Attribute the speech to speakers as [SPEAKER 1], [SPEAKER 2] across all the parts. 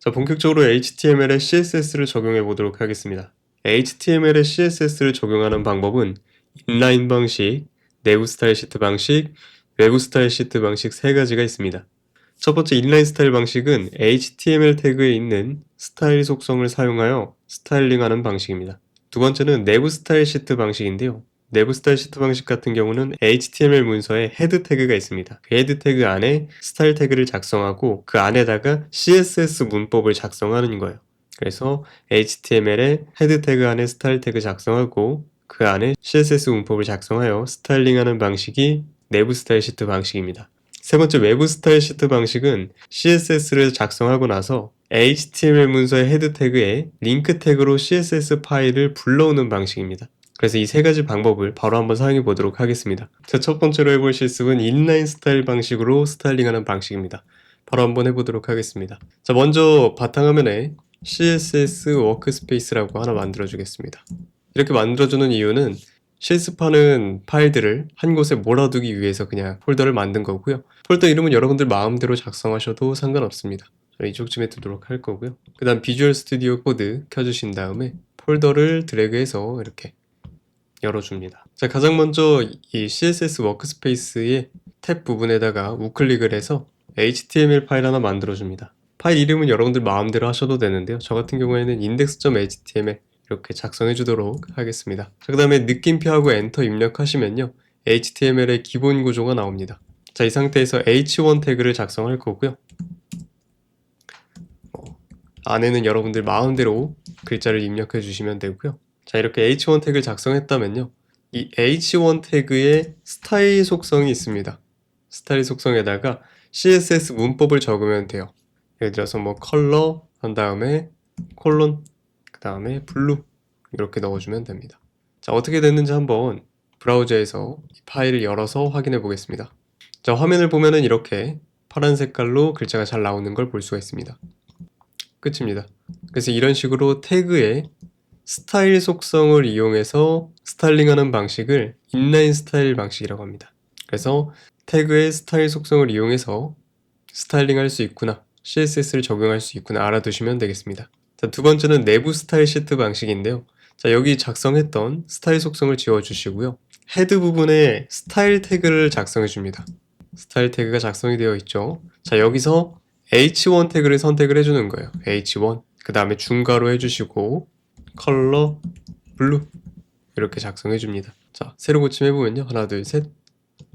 [SPEAKER 1] 자, 본격적으로 HTML에 CSS를 적용해 보도록 하겠습니다. HTML에 CSS를 적용하는 방법은 인라인 방식, 내부 스타일 시트 방식, 외부 스타일 시트 방식 세 가지가 있습니다. 첫 번째 인라인 스타일 방식은 HTML 태그에 있는 스타일 속성을 사용하여 스타일링하는 방식입니다. 두 번째는 내부 스타일 시트 방식인데요. 내부 스타일 시트 방식 같은 경우는 HTML 문서에 헤드 태그가 있습니다. 그 헤드 태그 안에 스타일 태그를 작성하고 그 안에다가 CSS 문법을 작성하는 거예요. 그래서 HTML에 헤드 태그 안에 스타일 태그 작성하고 그 안에 CSS 문법을 작성하여 스타일링하는 방식이 내부 스타일 시트 방식입니다. 세 번째 외부 스타일 시트 방식은 CSS를 작성하고 나서 HTML 문서의 헤드 태그에 링크 태그로 CSS 파일을 불러오는 방식입니다. 그래서 이 세 가지 방법을 바로 한번 사용해 보도록 하겠습니다. 자, 첫 번째로 해볼 실습은 인라인 스타일 방식으로 스타일링하는 방식입니다. 바로 한번 해보도록 하겠습니다. 자, 먼저 바탕화면에 CSS 워크스페이스라고 하나 만들어 주겠습니다. 이렇게 만들어주는 이유는 실습하는 파일들을 한 곳에 몰아두기 위해서 그냥 폴더를 만든 거고요. 폴더 이름은 여러분들 마음대로 작성하셔도 상관없습니다. 이쪽쯤에 두도록 할 거고요. 그 다음 비주얼 스튜디오 코드 켜주신 다음에 폴더를 드래그해서 이렇게 열어줍니다. 자, 가장 먼저 이 CSS 워크스페이스의 탭 부분에다가 우클릭을 해서 HTML 파일 하나 만들어줍니다. 파일 이름은 여러분들 마음대로 하셔도 되는데요. 저 같은 경우에는 index.html 이렇게 작성해 주도록 하겠습니다. 자, 그 다음에 느낌표하고 엔터 입력하시면요. HTML의 기본 구조가 나옵니다. 자, 이 상태에서 h1 태그를 작성할 거고요. 어, 안에는 여러분들 마음대로 글자를 입력해 주시면 되고요. 자, 이렇게 h1 태그를 작성했다면요. 이 h1 태그에 스타일 속성이 있습니다. 스타일 속성에다가 CSS 문법을 적으면 돼요. 예를 들어서 뭐 컬러 한 다음에 콜론 그 다음에 블루 이렇게 넣어주면 됩니다. 자 어떻게 됐는지 한번 브라우저에서 이 파일을 열어서 확인해 보겠습니다. 자 화면을 보면은 이렇게 파란 색깔로 글자가 잘 나오는 걸 볼 수가 있습니다. 끝입니다. 그래서 이런 식으로 태그에 스타일 속성을 이용해서 스타일링하는 방식을 인라인 스타일 방식이라고 합니다. 그래서 태그의 스타일 속성을 이용해서 스타일링할 수 있구나, CSS를 적용할 수 있구나 알아두시면 되겠습니다. 자, 두 번째는 내부 스타일 시트 방식인데요. 자, 여기 작성했던 스타일 속성을 지워주시고요. 헤드 부분에 스타일 태그를 작성해 줍니다. 스타일 태그가 작성이 되어 있죠. 자, 여기서 H1 태그를 선택을 해주는 거예요. H1. 그 다음에 중괄호 해주시고, 컬러, 블루. 이렇게 작성해 줍니다. 자, 새로 고침해 보면요. 하나, 둘, 셋.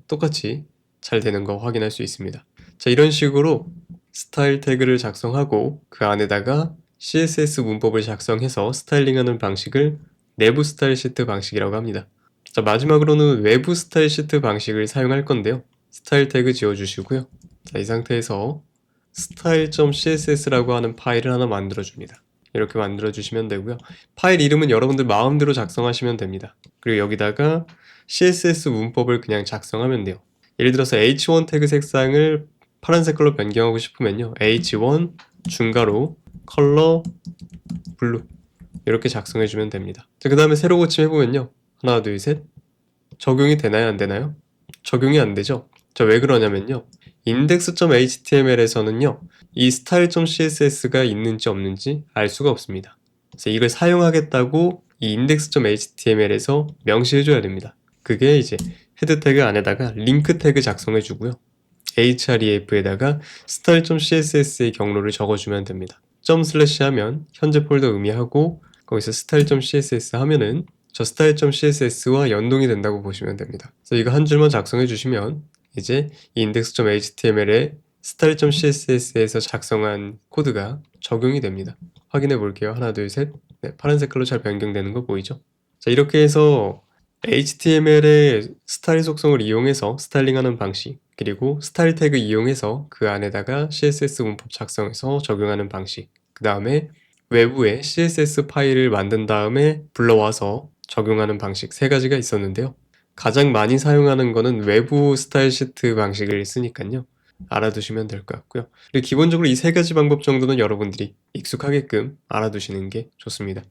[SPEAKER 1] 똑같이 잘 되는 거 확인할 수 있습니다. 자, 이런 식으로 스타일 태그를 작성하고 그 안에다가 CSS 문법을 작성해서 스타일링하는 방식을 내부 스타일 시트 방식이라고 합니다. 자, 마지막으로는 외부 스타일 시트 방식을 사용할 건데요. 스타일 태그 지워주시고요. 자, 이 상태에서 style.css라고 하는 파일을 하나 만들어줍니다. 이렇게 만들어 주시면 되고요. 파일 이름은 여러분들 마음대로 작성하시면 됩니다. 그리고 여기다가 CSS 문법을 그냥 작성하면 돼요. 예를 들어서 h1 태그 색상을 파란 색깔로 변경하고 싶으면요. h1 중괄호 컬러 블루 이렇게 작성해 주면 됩니다. 자, 그 다음에 새로 고침 해보면요. 하나, 둘, 셋. 적용이 되나요? 안 되나요? 적용이 안 되죠? 자, 왜 그러냐면요. index.html에서는요. 이 style.css가 있는지 없는지 알 수가 없습니다. 그래서 이걸 사용하겠다고 이 index.html에서 명시해 줘야 됩니다. 그게 이제 헤드 태그 안에다가 링크 태그 작성해 주고요. href에다가 style.css의 경로를 적어주면 됩니다. 점 슬래시 하면 현재 폴더 의미하고 거기서 style.css 하면은 저 style.css와 연동이 된다고 보시면 됩니다. 그래서 이거 한 줄만 작성해 주시면 이제 이 index.html에 style.css에서 작성한 코드가 적용이 됩니다. 확인해 볼게요. 하나, 둘, 셋. 네, 파란 색깔로 잘 변경되는 거 보이죠? 자, 이렇게 해서 HTML의 스타일 속성을 이용해서 스타일링하는 방식, 그리고 스타일 태그 이용해서 그 안에다가 CSS 문법 작성해서 적용하는 방식, 그 다음에 외부에 CSS 파일을 만든 다음에 불러와서 적용하는 방식 세 가지가 있었는데요. 가장 많이 사용하는 거는 외부 스타일 시트 방식을 쓰니까요. 알아두시면 될 것 같고요. 그리고 기본적으로 이 세 가지 방법 정도는 여러분들이 익숙하게끔 알아두시는 게 좋습니다.